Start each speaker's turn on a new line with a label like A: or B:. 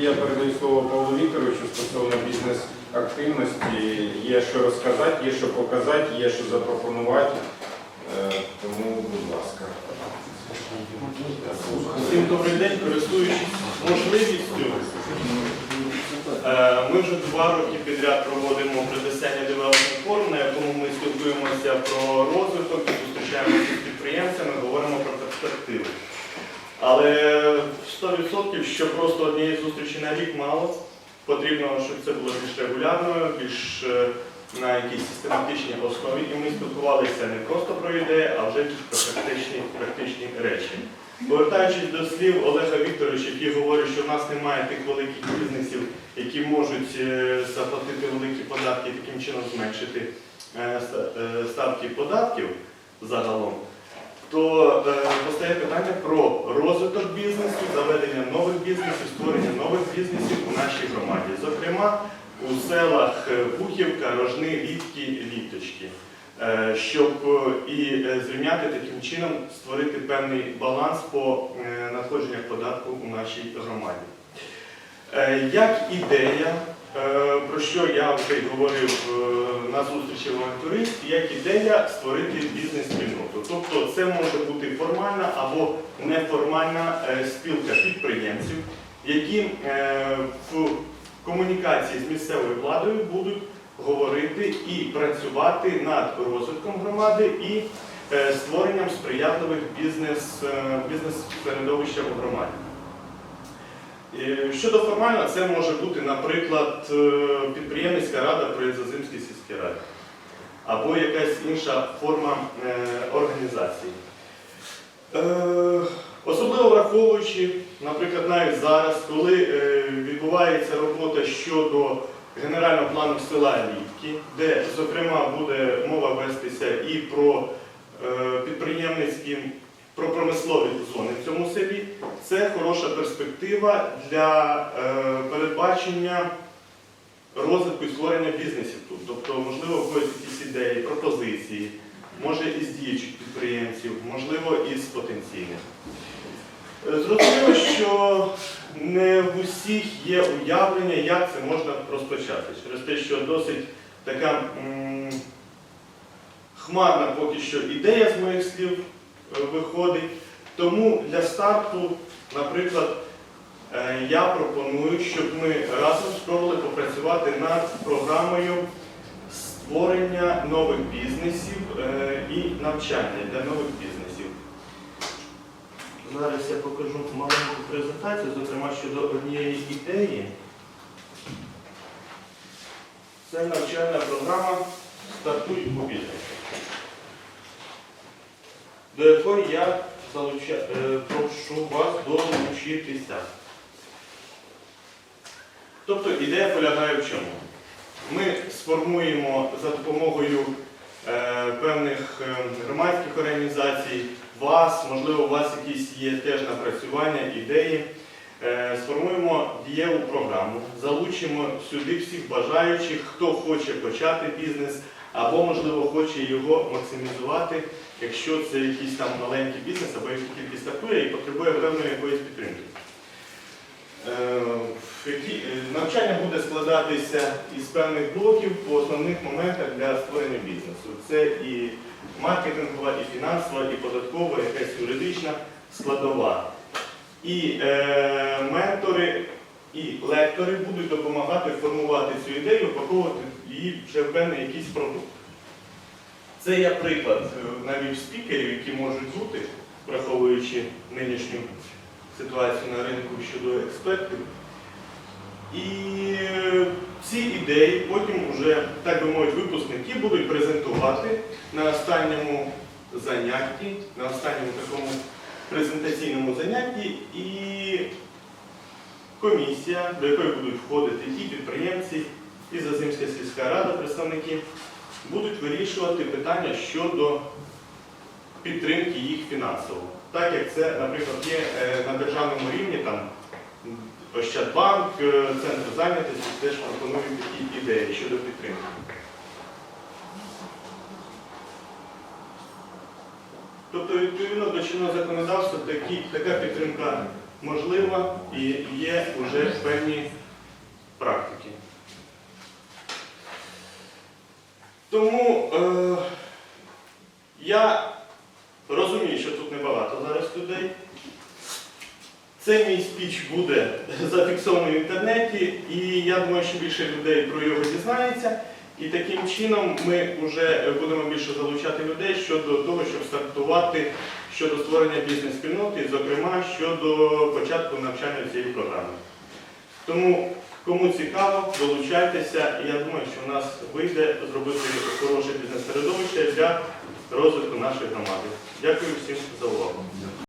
A: Я передаю слово Павлу Вікторовичу стосовно бізнес-активності. Є що розказати, є що показати, є що запропонувати. Е, Тому, будь ласка.
B: Всім добрий день, користуючись можливістю. е, Ми вже два роки підряд проводимо предосяння Development Forum, на якому ми спілкуємося про розвиток, зустрічаємося з підприємцями, говоримо про перспективи. Але 100% що просто однієї зустрічі на рік мало. Потрібно, щоб це було більш регулярною, більш е, на якійсь систематичній основі. І ми спілкувалися не просто про ідеї, а вже про практичні, практичні речі. Повертаючись до слів Олега Вікторовича, який говорить, що в нас немає тих великих бізнесів, які можуть е, заплатити великі податки і таким чином зменшити е, ставки податків загалом, то е, постає питання про розвиток бізнесу, заведення нових бізнесів, створення нових бізнесів у нашій громаді. Зокрема, у селах е, Бухівка, Рожни, Літки, Літочки. Е, щоб і зрівняти таким чином створити певний баланс по надходженнях податку у нашій громаді. Як ідея, про що я вже й говорив е, на зустрічі в авантуристі, як ідея створити бізнес-спільноту. Тобто це може бути формальна або неформальна е, спілка підприємців, які е, в комунікації з місцевою владою будуть говорити і працювати над розвитком громади і е, створенням сприятливих бізнес, е, бізнес-середовища у громаді. Е, Щодо формально, це може бути, наприклад, е, підприємницька рада при Зазимській сільській раді або якась інша форма е, організації. Особливо враховуючи, наприклад, навіть зараз, коли відбувається робота щодо генерального плану села Літки, де, зокрема, буде мова вестися і про е, підприємницькі, про промислові зони в цьому селі, це хороша перспектива для е, передбачення розвитку і створення бізнесів тут. Тобто, можливо, в когось якісь ідеї, пропозиції, може із діючих підприємців, можливо, із потенційних. Е, Зрозуміло, що не в усіх є уявлення, як це можна розпочати. Через те, що досить така хмарна поки що ідея з моїх слів е, виходить. Тому для старту, наприклад, я пропоную, щоб ми разом спробували попрацювати над програмою створення нових бізнесів е, і навчання для нових бізнесів. Зараз я покажу маленьку презентацію, зокрема щодо однієї ідеї. Це навчальна програма Стартуй у бізнесі, до якої я залуча... е, прошу вас долучитися. Тобто ідея полягає в чому? Ми сформуємо за допомогою е, певних е, громадських організацій, вас, можливо, у вас якісь є теж напрацювання, ідеї. Е, Сформуємо дієву програму, залучимо сюди всіх бажаючих, хто хоче почати бізнес, або, можливо, хоче його максимізувати, якщо це якийсь там маленький бізнес, або який тільки стартує і потребує певної якоїсь підтримки. Е, Навчання буде складатися із певних блоків по основних моментах для створення бізнесу. Це і маркетингова, і фінансова, і податкова, якась юридична складова. І е, ментори, і лектори будуть допомагати формувати цю ідею, упаковувати її вже в певний якийсь продукт. Це я приклад е, навіть спікерів, які можуть бути, враховуючи нинішню ситуацію на ринку щодо експертів. І е, ці ідеї потім вже, так би мовити, випускники будуть презентувати на останньому занятті, на останньому такому презентаційному занятті, і комісія, до якої будуть входити і підприємці, і Зазимська сільська рада, представники, будуть вирішувати питання щодо підтримки їх фінансово. Так як це, наприклад, є е, на державному рівні, там Ощадбанк, е, Центр зайнятості теж пропонують такі ідеї щодо підтримки. Тобто, відповідно до чинного законодавства, такі, така підтримка можлива і є вже певні практики. Тому е, я розумію, що тут небагато зараз людей. Цей мій спіч буде зафіксований в інтернеті, і я думаю, що більше людей про його дізнається. І таким чином ми вже будемо більше залучати людей щодо того, щоб стартувати щодо створення бізнес-спільноти, зокрема щодо початку навчання цієї програми. Тому, кому цікаво, долучайтеся, і я думаю, що в нас вийде зробити хороше бізнес-середовище для розвитку нашої громади. Дякую всім за увагу.